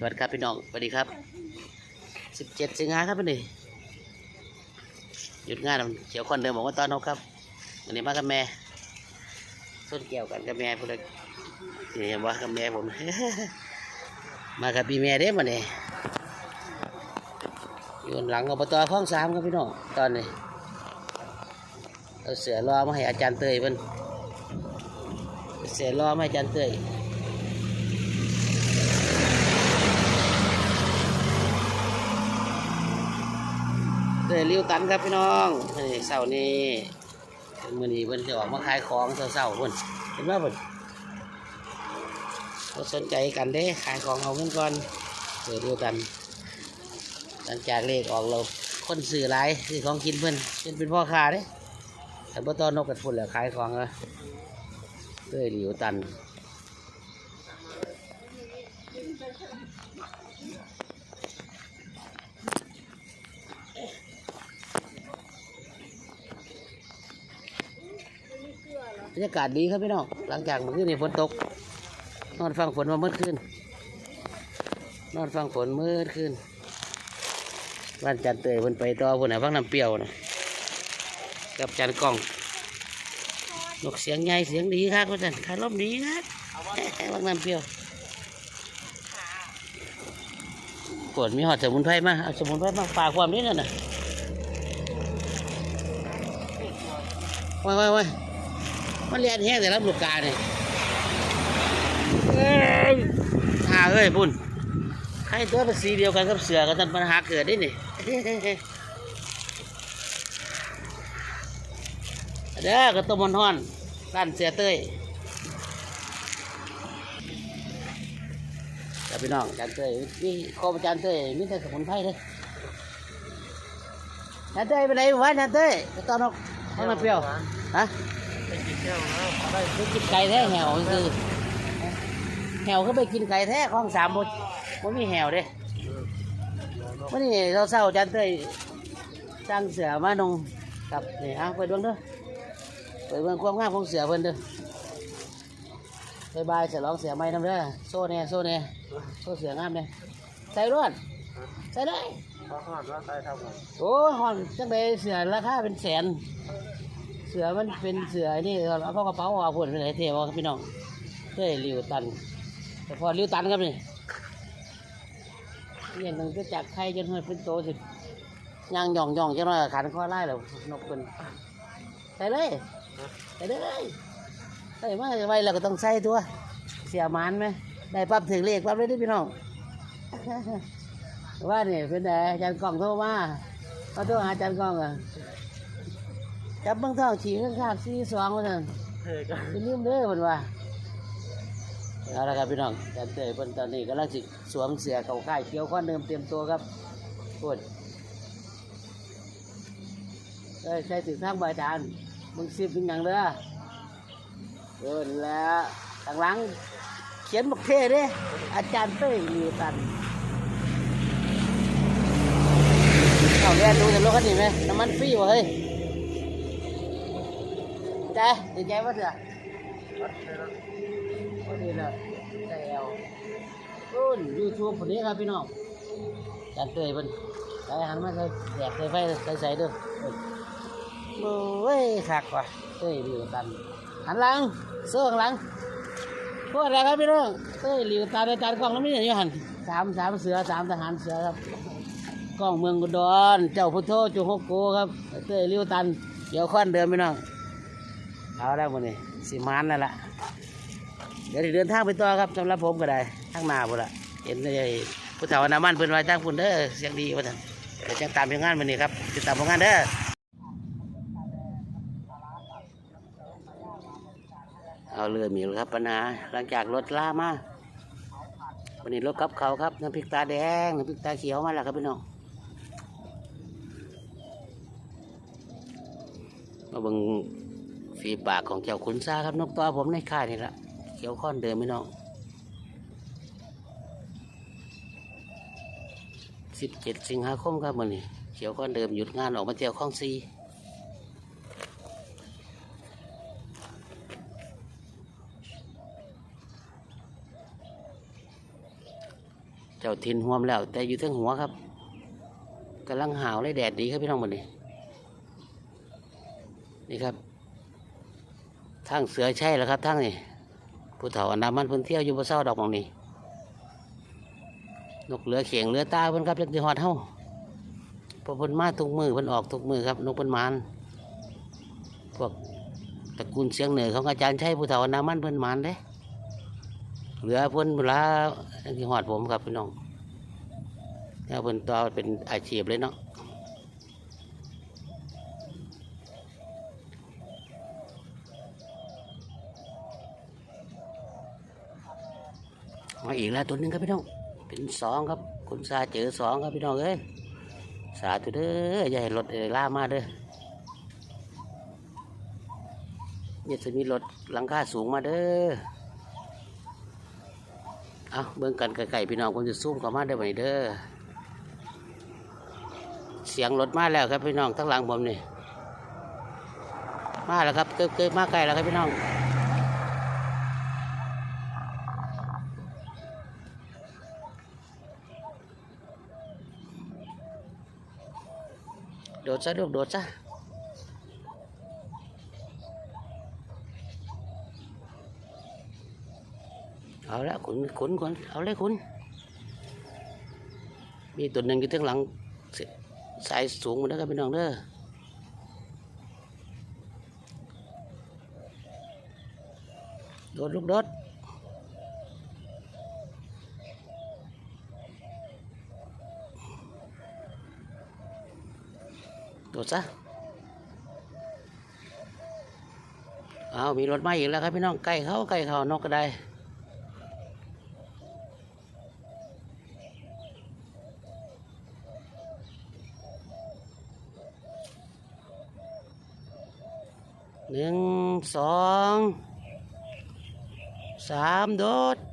สวัสดีครับพี่น้องสวัสดีครับสิบเจ็ดสิงหาครับพี่นี่หยุดงานแล้วเขียวคนเดิมบอกว่าตอนนกครับวันนี้มากับแม่ส้นเกี่ยวกันกับแม่พวกเลยนี่เห็นว่ากับแม่ผมมากับพี่แม่เด้มาเนี่ยอยู่หลังอบตคลองสามครับพี่น้องตอนนี้เอาเสือรอมาให้อาจารย์เตยเพิ่นเสือรอมาให้อาจารย์เตย เตย ริ้วตันครับพี่น้องนี่เสาร์นี้มือนี้เพิ่นจะออกมาขายของเสาร์ๆเพิ่นเห็นว่าเพิ่นบ่สนใจกันเด้ขายของเอาเงินก่อนเตยริ้วตัน หลังจากเลขออกเราคนซื้อหลายซื้อของกินเพิ่นเพิ่นเป็นพ่อค้าเด้แต่บ่ตอนนกกัดพุ่นแล้วขายของเออเตยริ้วตัน รรยากาศดีครับพี่น้องหลังจากเมื่อคืนนี้ฝนตก นอนฟังฝนมาเมื่อคืนนอนฟังฝนเมื่อคืนบ้านจันเตยเพิ่นไปต่อเพิ่นน่ะฟังน้ำเปรี้ยวนะกับจันกล้องนกเสียงใหญ่เสียงดีครับว่าจันคารมดีครับฟังน้ำเปรี้ยวปวดมีหอดสมุนไพรมาเอาสมุนไพรมาฝากความนี้นั่นน่ะว้ายว้ายว้าย มันเรียนแห้งแต่รับลูกกาเนี่ยเอ้ยหาเอ้ยพุ่นใครตัวเป็นสีเดียวกันกับเสือกันทันปัญหาเกิดได้นี่เด้อกระต้มมันฮ้อนร้านเสียเต้ยแต่พี่น้องจานเต้ยนี่โคมจานเต้ยมีแต่สมุนไพรเลยจานเต้ยไปไหนวะจานเต้ยไปตอนนกให้มาเปรี้ยวฮะ ไปกินแก้วแล้วไปกินไก่แท้แหวคือแหวก็ไปกินไก่แท้ของสามบดมันมีแหวเด้วันนี้เราเศร้าๆจันเตยสร้างเสือมานงกับนี่เอาไปเบิ่งเด้อไปเบิ่งความงามของเสือเพิ่นเด้อไปบายเสือร้องเสือไม้น้ำเด้อโซ่แน่โซ่แน่โซ่เสืองามเนี่ยใส่รวดใส่เลยเพราะขนาดว่าใครทำผมโอ้หอนจังไดเสือราคาเป็นแสน เสือมันเป็นเสือนี่เอาเข้ากระเป๋าเอาผลไปไหนเทวะพี่น้องเพื่อริวตัน แต่พอริวตันครับนี่เนี่ยหนึ่งก็จากไข่จนหัวเป็นโตสิย่างหย่องหย่องจะน้อยขันข้อไล่แล้วนกเป็นใส่เลยใส่เลยใส่มาไว้เราก็ต้องใส่ตัว เสียมันไหมได้ปั๊บถึงเลขปั๊บเลยเดิพี่น้องว่าเนี่ยเป็นไงอาจารย์กล้องโทรมาเขาโทรหาอาจารย์กล้องอะ จับเบางท้องฉี่ข้างๆสี่สองว่าซั่นเฮ้ยก็อย่าลืมเด้อเพิ่นว่าเอาละครับพี่น้องจันเตยเพิ่นตอนนี้กำลังสิสวมเสื้อเขาค่ายเขียวข้อนเดิมเตรียมตัวครับพูดเอ้ยใส่ถึงทางบาจานมึงสิบเป็นหยังเด้อเออนี่แหล้วข้างหลังเขียนบักเท่เด้อาจารย์เต้ยมีตันเอาเรียนดูแต่รถคันนี้ไหมน้ำมันฟรีวะเฮ้ย ใจดีใจว่าเถอะว่าดีเลยใจเอวรุ่นยูทูบคนนี้ครับพี่น้องจันเตยเป็นใส่หันมาใส่แดกใส่ไฟใส่ใส่เด้อโอ้ยคักว่ะเต้ยริวตันหันหลังเสื้อข้างหลังพวกอะไรครับพี่น้องเต้ยริวตันอาจารย์กล้องน้ำนี่อยู่หันสามสามเสือสามทหารเสือครับกล้องเมืองกุดรเจ้าพุทโธจุฮกโกครับ เต้ยริวตันเดี๋ยวค่อนเดิมพี่น้อง เอาแล้วมันนี่สิมานนั่นแหละเดี๋ยวเดินทางไปต่อครับสำหรับผมก็ได้ทางหน้าพุ่นละเห็นเลยผู้เฒ่าน้ำมันเพิ่นไว้ทางพุ่นเด้อเสียงดีว่าท่านเดี๋ยวจะตามผลงานมันนี่ครับติดตามผลงานเด้อเอาเรือมีแล้วครับปัญหาหลังจากรถล่ามาวันนี้รถกับเขาครับน้ำพริกตาแดงน้ำพริกตาเขียวมาแล้วครับพี่น้องมาบิ่ง ฝีปากของเจ้าขุนซาครับนกตัวผมในค่ายนี่ละเขียวค้อนเดิมไม่น้องสิบเจ็ดสิงหาคมครับมันนี่เขียวค้อนเดิมหยุดงานออกมาเที่ยวคลองซีเจ้าทินห่วมแล้ว แต่อยู่ทั้งหัวครับกำลังหาวเลยแดดดีครับพี่น้องหมดนี่นี่ครับ ทางเสือใช่แล้วครับทางนี่ผู้เฒ่าอันดามันเพิ่นเที่ยวอยู่บนเศร้าดอกมองนี่นกเหลือเขียงเหลือตาเพิ่นครับเล็กที่หอดเฮาพอเพิ่นมาทุกมือเพิ่นออกทุกมือครับนกเพิ่นมานพวกตระกูลเสียงเหนือของอาจารย์ใช่ผู้เฒ่าอันดามันเพิ่นมานเด้เหลือเพิ่นเวลาที่หอดผมครับพี่น้องแล้วเพิ่นต่อเป็นอาชีพเลยเนาะ มาอีกแล้วตัวหนึงครับพี่น้อง เป็นสองครับ คุณซาเจอสองครับพี่น้องเอ้ยสาธุเด้ออย่าให้รถเอ่ล่ามาเด้ออย่าจะมีรถหลังคาสูงมาเด้อเอาเบิ่งกันไกลๆพี่น้องผมจะซูมเข้ามาได้ไหมเด้อเสียงรถมาแล้วครับพี่น้องทั้งหลังผมนี่มาแล้วครับเกิดเกิดมาไกลแล้วครับพี่น้อง ดซะลูกโดดซะเอาละขุนขุนขุนเอาเลยขุนมีตัวหนึ่งอยู่ทั้งหลังสายสูงหมาแล้วครับพี่น้องเด้อโดดลูกโดด โดดซะเอามีรถมาอีกแล้วครับพี่น้องใกล้เขาใกล้เขานกก็ได้หนึ่งสองสามโดด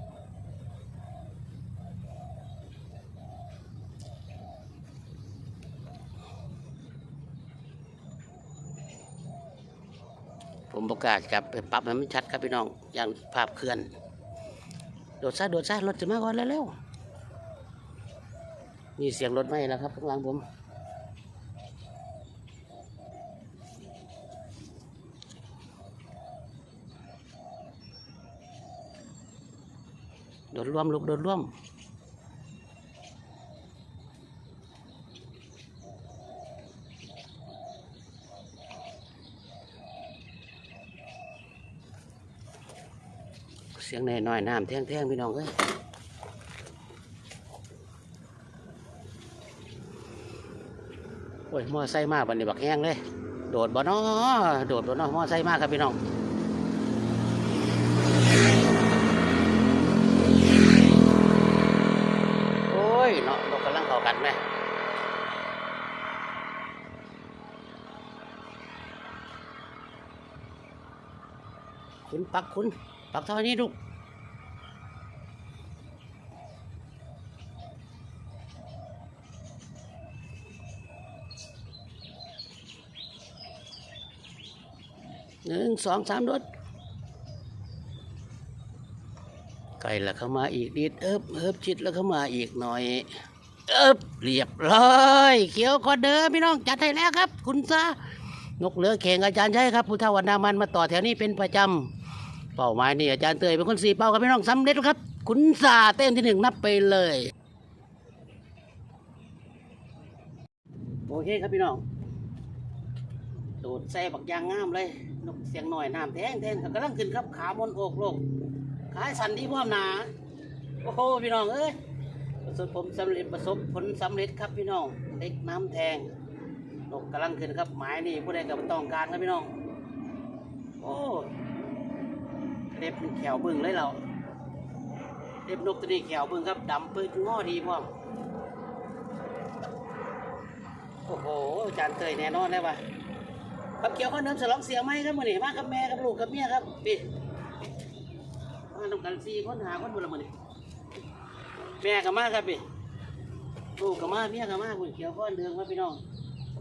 ผมประกาศกลับไปปรับให้มันชัดครับพี่น้องอย่างภาพเคลื่อน โดดซะโดดซะรถจะมาก่อนเร็วๆมีเสียงรถไหมแล้วครับข้างหลังผมโดดร่วมลูกโดดร่วม สียงหน่อยๆน้ำแท่งๆพี่น้องเอ้ยโอ้ยมอไซค์มากบันนี้บักแห้งเลย โดดบ่นาะโดดบ่นาะมอไซค์มากครับพี่น้องโอ้ยเนาะนกกำลังเข้ากันไหมคุณปักคุณปักเท่านี้ลูก งสองสามรถไกลล้วเข้ามาอีกนิดเอิบเอิบชิดแล้วเข้ามาอีกหน่อย เอิบเรียบร้อยเขียวก็เดิมพี่น้องจัดให้แล้วครับ คุณซานกเหลือเข่งอาจารย์ใช่ครับผู้เฒ่าวันนามันมาต่อแถวนี้เป็นประจำเป้าหมายนี่อาจารย์เตยเป็นคนสี่เป้าครับพี่น้องสำเร็จครับ คุณซาเต้นที่หนึ่งนับไปเลยโอเคครับพี่น้อง โดดใส่บักยางงามเลยนกเสียงหน่อยน้ำแทงแทงกำลังขึ้นครับขามนโอกโลกขายสันที่พ่อมหนาโอ้โหพี่น้องเอ้ยประสบผมสำเร็จประสบผลสำเร็จครับพี่น้องเล็กน้ำแทงนกกำลังขึ้นครับหมายนี่ผู้ใดกับต้องการครับพี่น้องโอ้เล็บเป็นแขวบึ้งเลยเราเล็บนกตัวนี้แขวบึ้งครับดำปื้ดง้อดีพ่อมโอ้โหอาจารย์เตยแน่นอนเลยว่ะ ครับเกี่ยวข้าวเนิมสลองเสียไหมครับมือนี้มากับแม่กับลูกกับเมียครับพี่มาทำกันสี่คนหาคนบุญละมันนี่แม่กับมาครับพี่ลูกกับมาเมียกับมาคุณเขียวก้อนเดืองครับพี่น้อง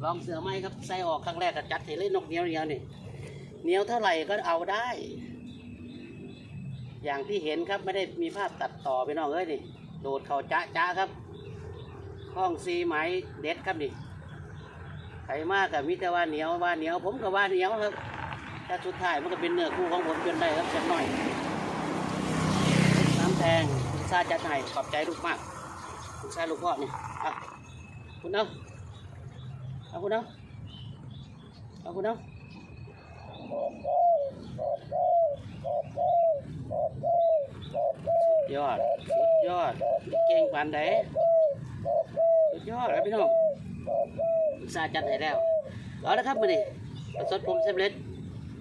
ลองเสือไม้ครับใส่ออกครั้งแรกก็จัดให้เล่นนกเหนียวเหนียวนี่เหนียวเท่าไหร่ก็เอาได้ อย่างที่เห็นครับไม่ได้มีภาพตัดต่อพี่น้องเอ้ยนี่โดดเขาจ้าจ้าครับห้องซีไหมเด็ดครับนี่ ใครมากกับมิตรว่าเหนียวว่าเหนียวผมก็ว่าเหนียวครับถ้าสุดท้ายมันก็เป็นเนื้อคู่ของผมจนได้ครับสักหน่อย น้ำแดงคุณซาจัดให้ขอบใจลูกมากคุณซาลูกพ่อนี่อะคุณเอาเอาคุณเอาเอาคุณเอาสุดยอด สุดยอด เก่งปานใดสุดยอดครับพี่น้อง ซาจัดให้แล้ว เอาละครับมือนี้ประสบผมเสำเร็จ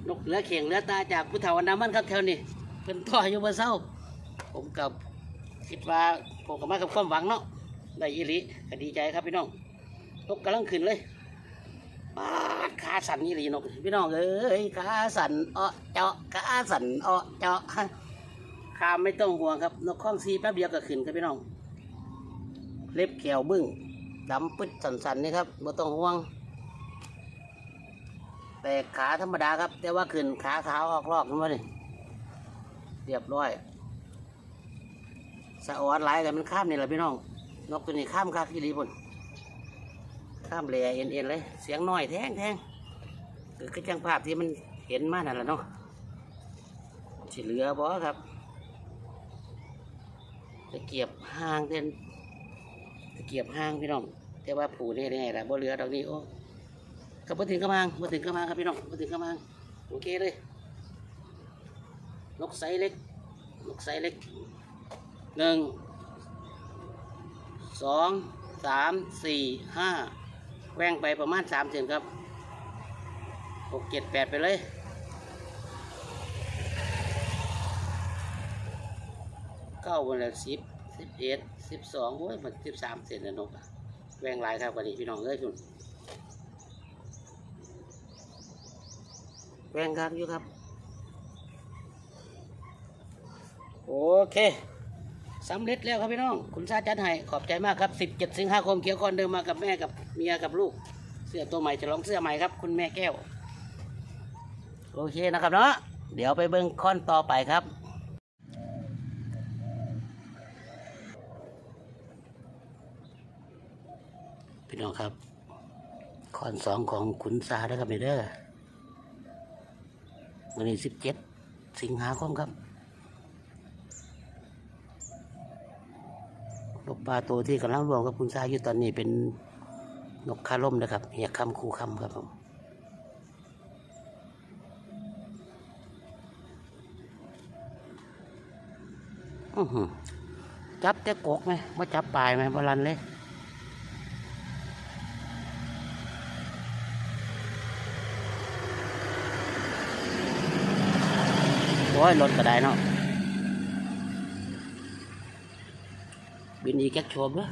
นกเหลือเข่งเหลือตาจากผู้เฒ่าอันดามันครับแถวนี้เป็นต่ออยู่บนเศร้า ผมกับคิดว่าผมกับมากับความหวังเนาะได้ยีริก็ดีใจครับพี่น้องนกกำลังขึ้นเลยปาขาสั่นยี่หลีนกพี่น้องเอ้ยขาสั่นเอ้อเจาะขาสั่นเอ้อเจาะขามไม่ต้องห่วงครับ นกข้องซีแป๊บเดียวก็ขึ้นครับพี่น้อง เล็บแขวบึ้ง ดำปึ๊ดสั่นๆนี่ครับไม่ต้องห่วง แต่ขาธรรมดาครับ แต่ว่าขึ้นขาขาวออกลอกขึ้นมาเลยเรียบร้อยสะออนหลายกันมันข้ามนี่แหละพี่น้อง นกตัวนี้ข้ามคักที่ดีพุ่นข้ามแหล่เอ็นเอ็นเลย เสียงน้อยแท้งแท้งคือคือจังภาพที่มันเห็นมากนั่นแหละเนาะสิเหลือบ่ครับตะเกียบห่างเด่น เกียบห่างพี่น้องแต่ว่าผูนี่นี่แหละบ่เหลือดอกนี้โอ้ก็บ่ถึงกระมังบ่ถึงกระมังครับพี่น้องบ่ถึงกระมังโอเคเลยนกไซเล็กนกไซเล็กหนึ่งสองสามสี่ห้าแว่งไปประมาณสามเซนครับหกเจ็ดแปดไปเลยเก้าวันละสิบสิบเอ็ด สิบสองโอ้ยมันสิบสามเซนนะนกอะแวงลายครับวันนี้พี่น้องเอ้ยคุณแวงครับอยู่ครับ โอเคสำเร็จแล้วครับพี่น้อง คุณซาจัดให้ขอบใจมากครับ 17 สิงหาคมเขียวคอนเดิมมากับแม่กับเมียกับลูก เสื้อตัวใหม่จะลองเสื้อใหม่ครับ คุณแม่แก้ว โอเคนะครับเนาะเดี๋ยวไปเบิ้งคอนต่อไปครับ พี่น้องครับคอนสองของขุนซาได้อครับเด้อวันนี้17สิงหาคมครับนกปลาตัวที่กำลังรวมกับคุณชาอยู่ตอนนี้เป็นนกคาล่มนะครับเหียคำคูคำครับผมจับแต่กกไหมว่าจับปลายไหมบอลันเลย อ้ยรถก็ได้เนาะบินอีแก๊กโชมเด้อ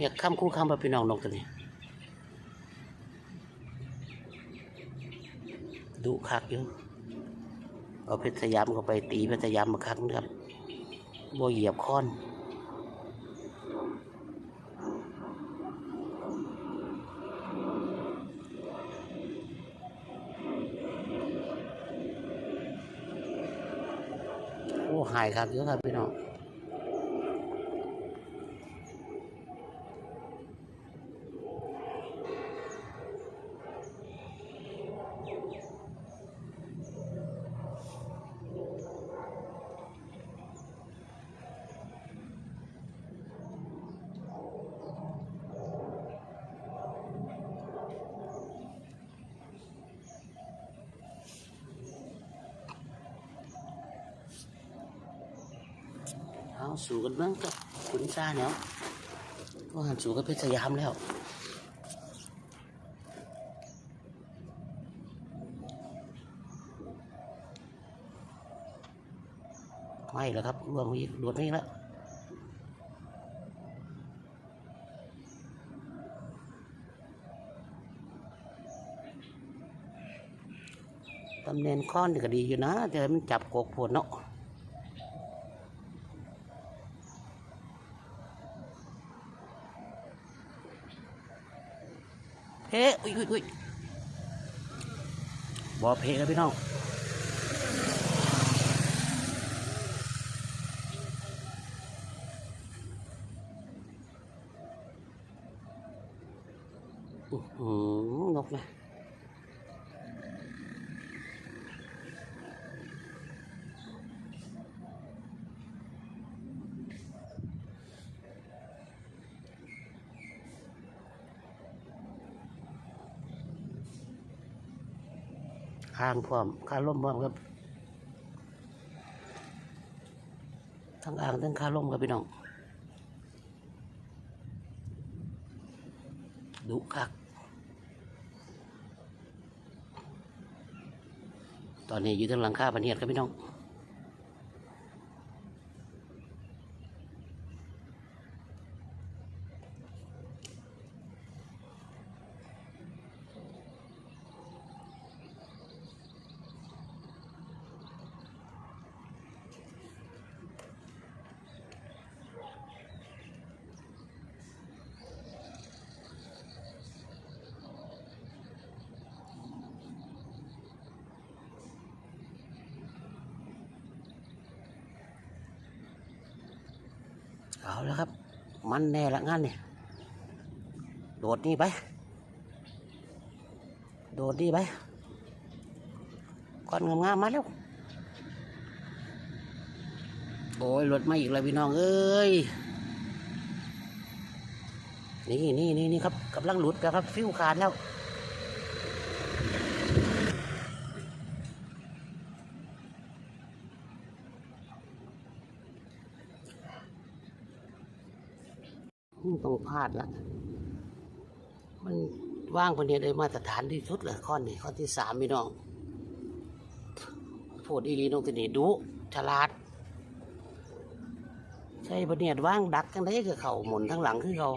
อยกข้ามคู่ข้ามไปพี่น้องนกตัวนี้ดุคักอยู่เอาเพชรสยามเข้าไปตีเพชรสยามมาครั้งนะครับบ่เหยียบค้อน โอ้หายครับเยอะครับพี่น้อง เบ้งกับขุนซาเนาะว่าหันสู่กับเพชรสยามแล้วไม่แล้วครับรวมอีกรวมอีกแล้วตำแหน่งค้อนี่ก็ดีอยู่นะแต่มันจับกกปวดเนาะ เพอุ้ยอุ้ยอุ้ยบอเพแล้วพี่น้อง อื้อหือนกนะ คางพร้อมคาล่มพร้อมครับทั้งอ่างทั้งคาล่มครับพี่น้องดุคัก ตอนนี้อยู่ทั้งหลังคาพันเหียดครับพี่น้อง เอาแล้วครับ มันแน่ละงานเนี่ยโดดนี่ไป โดดนี่ไปก่อนงามๆมาแล้ว โอ้ยรถมาอีกแล้วพี่น้องเอ้ย นี่นี่นี่นี่ครับกำลังหลุดแล้วครับ ฟิวขาดแล้ว อืมต้องพลา ดละมันว่างคนนี้ได้มาตรฐานที่สุดเลยข้อนี้ข้อที่สามพี่น้องพูดอีหลีนกตัวนี้ดุฉลาดใช่ปะเนี่ยว่างดักกันได้กับเขาหมุนทั้งหลังขึ้นเขา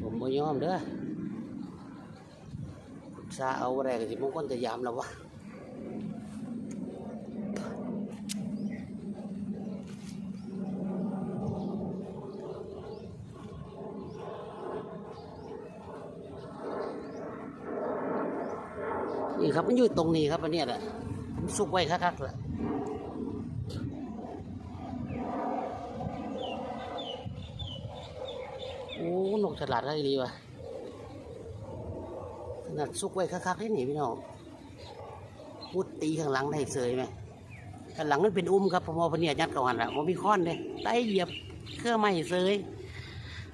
ผมบ่ยอมเด้อซาเอาอะไรกันสิมงคลจะยามแล้ววะ มันอยู่ตรงนี้ครับอันเนี้ยแหละซุกไว้คักๆแหละโอ้นกฉลาดได้ดีวะขนาดซุกไว้คักๆให้หนีพี่น้องมุดตีข้างหลังได้เสยไหมข้างหลังมันเป็นอุ้มครับพอพอเนียยัดเขาหันละมันมีค้อนเลยได้เหยียบเครื่องไม้เสย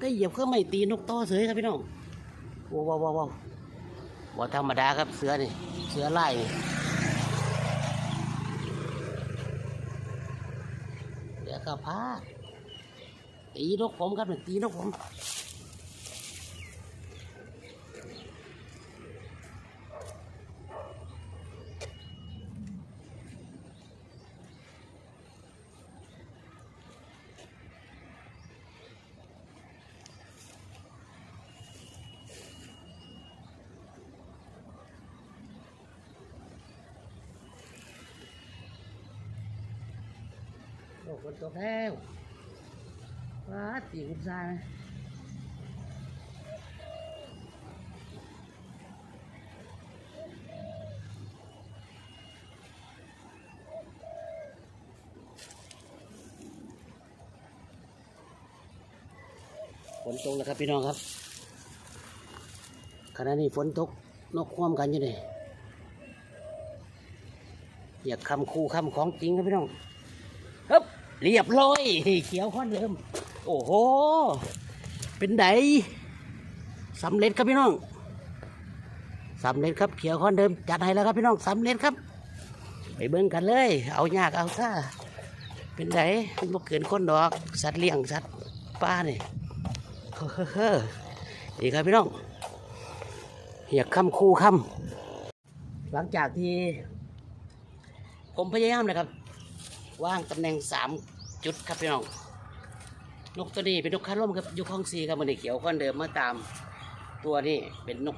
ได้เหยียบเครื่องไม้ตีนกโตเสยครับพี่น้องว้าวว้าวว้าว บ่ธรรมดาครับเสือนี่ เสือไล่นี่เสือกระพาตีนกผมครับนี่ตีนกผม โอ้คนตกแล้วว้าตีคุณทรายไหมฝนตกแล้วครับพี่น้องครับขณะนี้ฝนตกนกคว่ำกันอยู่นี่อยากคำคู่คำของจริงครับพี่น้อง เรียบร้อยเขียวข้อนเดิม โอ้โห เป็นไดสำเร็จครับพี่น้องสำเร็จครับเขียวข้อนเดิมจัดให้แล้วครับพี่น้องสำเร็จครับ ไปเบิ่งกันเลย เอายากเอาซ่าเป็นไดมันบ่เกินคนดอก สัตว์เลี้ยงสัตว์ป่านี่เฮ้อเฮ้อเฮ้อนี่ครับพี่น้องเหียกคำคู่คำหลังจากที่ ผมพยายามนะครับ ว่างตำแหน่งสามจุดครับพี่น้อง นกตัวนี้เป็นนกคาร่มครับอยุคห้องซีครับมันได้เขียวค้อนเดิมมาตาม ตัวนี้เป็นนก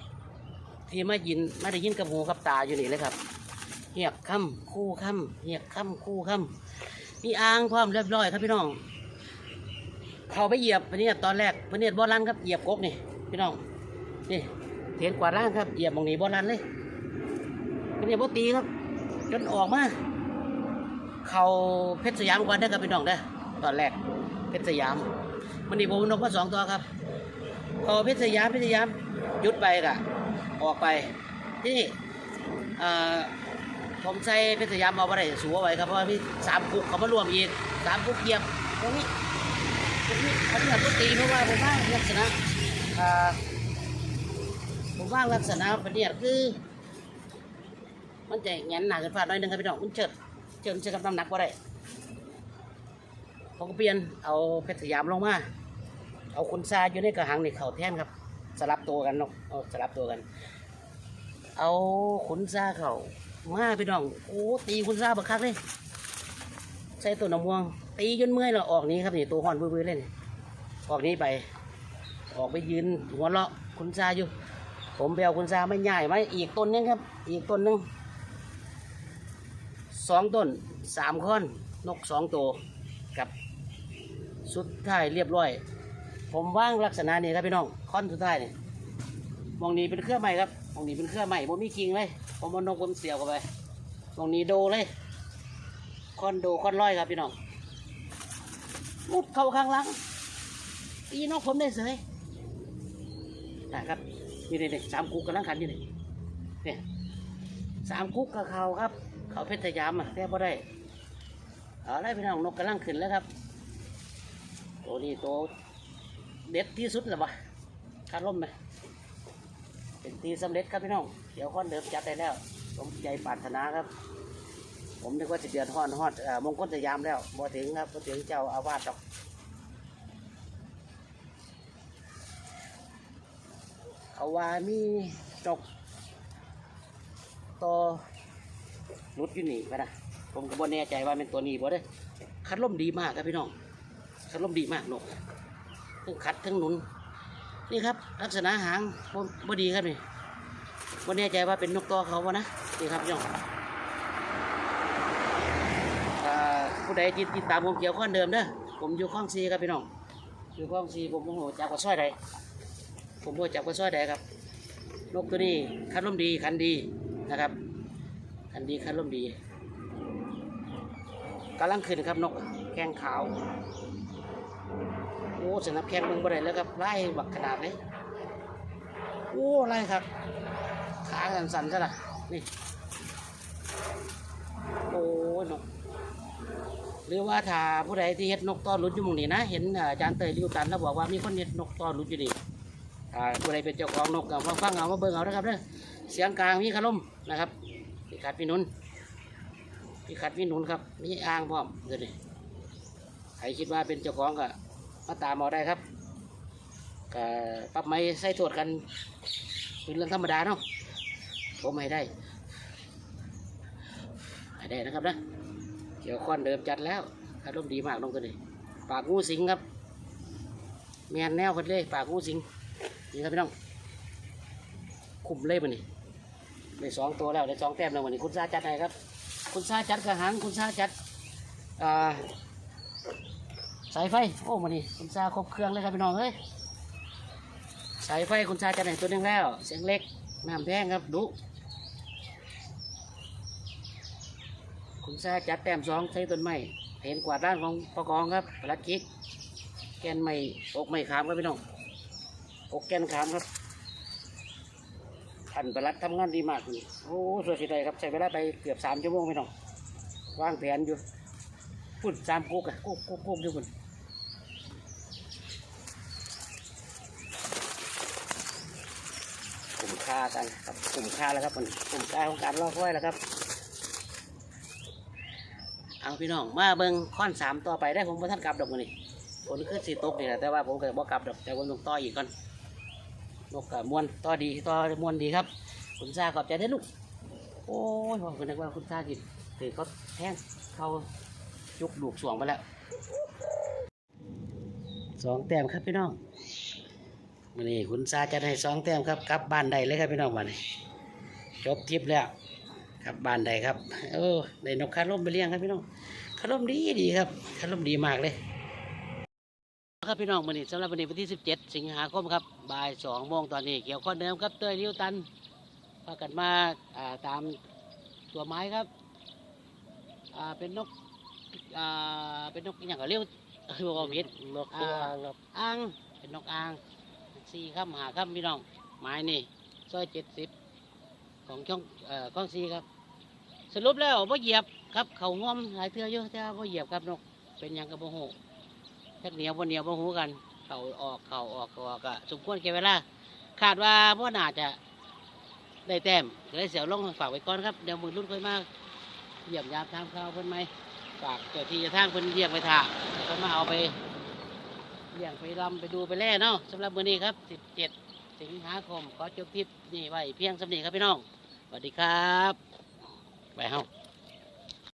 ที่มายินมาได้ยินกับหูกับตาอยู่นี่เลยครับเหียกค่ำคู่ค่ำเหียกค่ำคู่ค่ำมีอ่างพร้อมเรียบร้อยครับพี่น้อง เขาไปเหยียบพะเนียตอนแรกพเนียบอลันครับเหยียบกกนี่พี่น้องนี่เถียนกว่าดล่างครับเหยียบตรงนี้บอลันเลยพะเนียดบตีครับจนออกมา เขาเพชรสยามก่อนได้ครับพี่น้องได้ตอนแรกเพชรสยามมันนี่ผมนกมาสองตัวครับพอเพชรสยามเพชรสยามยุดไปกะออกไปที่นี่เอ่อผมใส่เพชรสยามเอาไปได้สูงไว้ครับเพราะว่ามีสามกุกเขามารวมอีกสามกุกเหยียบตรงนี้ตรงนี้อันนี้ก็ตีเพราะว่าผมว่าลักษณะอ่าผมว่าลักษณะประเดี๋ยคือมันจะแงนหนาเกินฟ้าหน่อยหนึงครับพี่น้องมันเฉิด เฉิดเฉิดกับน้ำหนักว่าได้ผมก็เปลี่ยนเอาเพชรสยามลงมาเอาคุณซาอยู่ในกระหังนี่เข่าแท่นครับ สลับตัวกันเนาะเอาสลับตัวกัน เอาขุนซาเข่ามาพี่น้องโอ้ตีขุนซาบักคักเลยใส่ตัวหนำม่วง ตีจนเมื่อยแล้วออกนี้ครับนี่ตัวห่อนบื้อๆเลยนี่ออกนี้ไป ออกไปยืนหัวเราะขุนซาอยู่ ผมไปเอาขุนซาไม่ใหญ่ไหมอีกต้นนึงครับ อีกต้นนึง สองต้นสามค้อนนกสองตัวกับสุดท้ายเรียบร้อย ผมว่างลักษณะนี้ครับพี่น้องค้อนสุดท้ายนี่มองนี้เป็นเครื่องใหม่ครับมองนี้เป็นเครื่องใหม่ผมมีคิงเลยผมเอานกผมเสียวเข้าไปมองนี้โดเลยค้อนโดค้อนร้อยครับพี่น้องมุดเข้าข้างหลังตีนกผมได้เสยนะครับนี่นี่ๆสามกุกกำลังขันอยู่นี่เนี่ยสามกุ๊กกับเขาครับ เขาเพชรสยามอะแทบไม่ได้เอาไรพี่น้องนกกำลังขึ้นแล้วครับ ตัวนี้ตัวเด็ดที่สุดแล้วปะคาร่มไหมเป็นตีสำเร็จครับพี่น้องเดี๋ยวข้อนเดิมจัดได้แล้วผมใจปรารถนาครับ ผมนึกว่าจะเดือดฮอดฮอดเอ่อมงคลสยามแล้วบ่ถึงครับบ่ถึงเจ้าอาวาสดอกเขาว่ามีนกตัว รุดอยู่นี่ไปนะผมก็บ่แน่ใจว่าเป็นตัวนี้บ่ได้คัดล่มดีมากครับพี่น้องคัดล่มดีมากนกทั้งคัดทั้งหนุน นี่ครับ ลักษณะหางบ่บดีครับนี่บ่แน่ใจว่าเป็นนกตัวเขาบ่นะนี่ครับพี่น้องผู้ใดที่ติดตามผมเกี่ยวข้องเดิมเด้อผมอยู่ข้องซีครับพี่น้องอยู่ข้องซีผมโมโหจากกว่าซอยใดผมโมโหจากกว่าซอยใดครับนกตัวนี้คันลมดีคันดีนะครับ คันดีคันลมดีกำลังขึ้นครับนกแข้งขาว โอ้สนับแข้งมึงบ่ได้แล้วครับไล่บักขนาดเลยโอ้ไล่ครับขาสั่นๆซะละนี่โอ้นกหรือว่าถ้าผู้ใดที่เฮ็ดนกต้อนรุดอยู่มุงนี้นะ เห็นอาจารย์เตยริวตันแล้วบอกว่ามีคนเฮ็ดนกต้อนรุดอยู่นี่อ่าผู้ใดเป็นเจ้าของนกก็ฟังเอามาเบิ่งเอานะครับเด้อเสียงกลางมีขลมนะครับ ขัดพี่นุนพี่ขัดพี่นุนครับมีอ่างพร้อมเดี๋ยวนี้ใครคิดว่าเป็นเจ้าของก็มาตามเอาได้ครับก็ปรับไม้ใส่ตรวจกันเป็นเรื่องธรรมดาเนาะผมให้ได้ให้ได้นะครับนะเกี่ยวข้อนเดิมจัดแล้วอารมณ์ดีมากน้องตัวนี้ปากงูสิงครับแมนแนวคนเลยปากงูสิงนี่ครับพี่น้องคุมเล่มันนี่ ได้สองตัวแล้วได้สองแต้มแล้ววันนี้คุณซาจัดให้ครับ คุณซาจัดกระหังคุณซาจัดอ่าสายไฟโอ้มันนี่คุณซาครบเครื่องเลยครับพี่น้องเฮ้ยสายไฟคุณซาจัดให้ตัวนึงแล้ว เสียงเล็กน้ำแพงครับดูคุณซาจัดแต้มสองใช้ต้นไม้เห็นกวาดด้านของประกองครับปลัดคิกแกนไม้อกไม้ขามครับพี่น้องอกแกนขามครับ ท่านประหลัดทำงานดีมากนี่โอ้สวยสิไดครับใช้เวลาไปเกือบสามชั่วโมงพี่น้องวางแผนอยู่พุ่นสามกุกอะกุกกุกกุกอยู่พุ่นกลุ่มค่ากันครับกลุ่มค่าแล้วครับมันกลุ่มค่าของการล่อค่อยแล้วครับ เอาพี่น้องมาเบิ่งข้อนสามต่อไปได้ผมพท่านกลับดอกมันนี่ฝนขึ้นสีตกนี่แหละแต่ว่าผมก็บ่กลับดอกแต่ผมต้องต่ออีกก่อน นกกับมวนต่อดีต่อมวนดีครับ คุณซาขอบใจได้ลูก โอ้ยผมก็นึกว่าคุณซากินถือเขาแทงเขาจุกลูกสวงไปแล้วสองแต้มครับพี่น้องวันนี้คุณซาจะให้สองแต้มครับกลับบ้านใดเลยครับพี่น้องวันนี้จบทิปแล้วกลับบ้านใดครับเออได้นกคาร่มไปเลี้ยงครับพี่น้องคาร่มดีดีครับคาร่มดีมากเลย ครับพี่น้องวันนี้สำหรับวันนี้วันที่ 17 สิงหาคมครับบ่ายสองโมงตอนนี้ เกี่ยวข้อเดิมครับเต้ยริ้วตันพากันมาอ่าตามตัวไม้ครับอ่าเป็นนกอ่าเป็นนกอหย่างก็เรียกบอกผิดนกตัวอ่างครับอ่างเป็นนกอ่างสี่คำหาคำพี่น้องหมายนี่ซอยเจ็ดสิบของช่องเอ่อข้องซีครับ สรุปแล้วบ่เหยียบครับเขาง่วมหลายเทื่ออยู่แต่บ่เหยียบครับนกเป็นหยังกับบ่ฮู้ จักเหนียวบ่เหนียวบ่ฮู้กัน เข่าออกเขาออกเขาออกก็สมควรแก่เวลาคาดว่าบ่อหนาจะได้แต้มก็เลยเสียวลงฝากไว้ก่อนครับเดี๋ยวมือรุ่นค่อยมากเยี่ยมยามทางข่าวเพิ่นไหมฝากเจ้าที่จะทางเพิ่นเรียกไปถ่าแล้วก็มาเอาไปเลี้ยงไปรำไปดูไปแล่เนาะสำหรับมื้อนี้ครับ 17 สิงหาคมขอจบทริปนี่ไว้เพียงสำนีครับพี่น้องสวัสดีครับ ไปเฮา